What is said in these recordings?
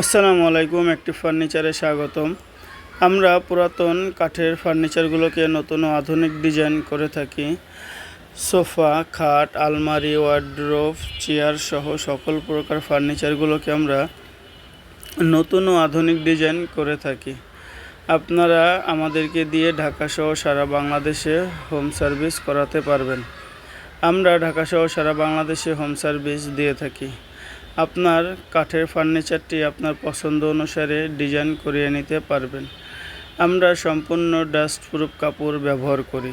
আসসালামু আলাইকুম, একটি ফার্নিচারে স্বাগতম। আমরা পুরাতন কাঠের ফার্নিচারগুলোকে নতুন আধুনিক ডিজাইন করে থাকি। সোফা, খাট, আলমারি ওয়ার্ড্রোভ চেয়ার সহ সকল প্রকার ফার্নিচারগুলোকে আমরা নতুন ও আধুনিক ডিজাইন করে থাকি। আপনারা আমাদেরকে দিয়ে ঢাকা সহ সারা বাংলাদেশে হোম সার্ভিস করাতে পারবেন। আমরা ঢাকা সহ সারা বাংলাদেশে হোম সার্ভিস দিয়ে থাকি। আপনার কাঠের ফার্নিচারটি আপনার পছন্দ অনুসারে ডিজাইন করিয়ে নিতে পারবেন। আমরা সম্পূর্ণ ডাস্ট প্রুফ কাপড় ব্যবহার করি।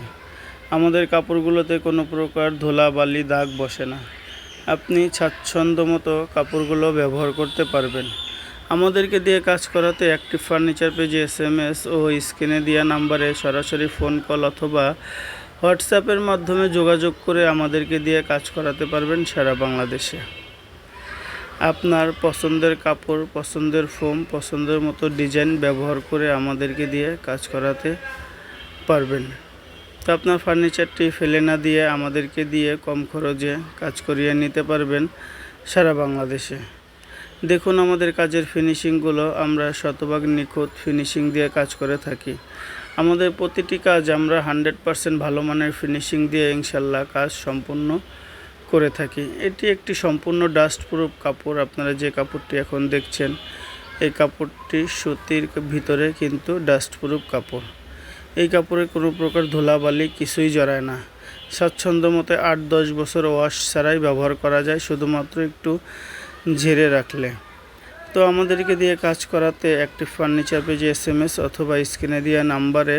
আমাদের কাপড়গুলোতে কোনো প্রকার ধুলা, বালি, দাগ বসে না। আপনি স্বাচ্ছন্দ্য মতো কাপড়গুলো ব্যবহার করতে পারবেন। আমাদেরকে দিয়ে কাজ করাতে একটি ফার্নিচার পেজে এস এম এস ও স্ক্রিনে দেওয়া নাম্বারে সরাসরি ফোন কল অথবা হোয়াটসঅ্যাপের মাধ্যমে যোগাযোগ করে আমাদেরকে দিয়ে কাজ করাতে পারবেন সারা বাংলাদেশে। আপনার পছন্দের কাপড়, পছন্দের ফোম, পছন্দের মতো ডিজাইন ব্যবহার করে আমাদেরকে দিয়ে কাজ করাতে পারবেন। তো আপনার ফার্নিচারটি ফেলে না দিয়ে আমাদেরকে দিয়ে কম খরচে কাজ করিয়ে নিতে পারবেন সারা বাংলাদেশে। দেখুন আমাদের কাজের ফিনিশিংগুলো আমরা শতভাগ নিখুঁত ফিনিশিং দিয়ে কাজ করে থাকি। আমাদের প্রতিটি কাজ আমরা হান্ড্রেড পারসেন্ট ভালো মানের ফিনিশিং দিয়ে ইনশাল্লাহ কাজ সম্পূর্ণ করে থাকি। এটি একটি সম্পূর্ণ ডাস্ট প্রুফ কাপড়। আপনারা যে কাপড়টি এখন দেখছেন, এই কাপড়টি সুতির ভিতরে কিন্তু ডাস্ট প্রুফ কাপড়। এই কাপড়ে কোনো প্রকার ধুলাবালি কিছুই জড়ায় না। স্বাচ্ছন্দ্য মতে আট দশ বছর ওয়াশ ছাড়াই ব্যবহার করা যায়, শুধুমাত্র একটু ঝেড়ে রাখলে। তো আমাদেরকে দিয়ে কাজ করাতে একটি ফার্নিচার পেজে এস এম এস অথবা স্ক্রিনে দেওয়া নাম্বারে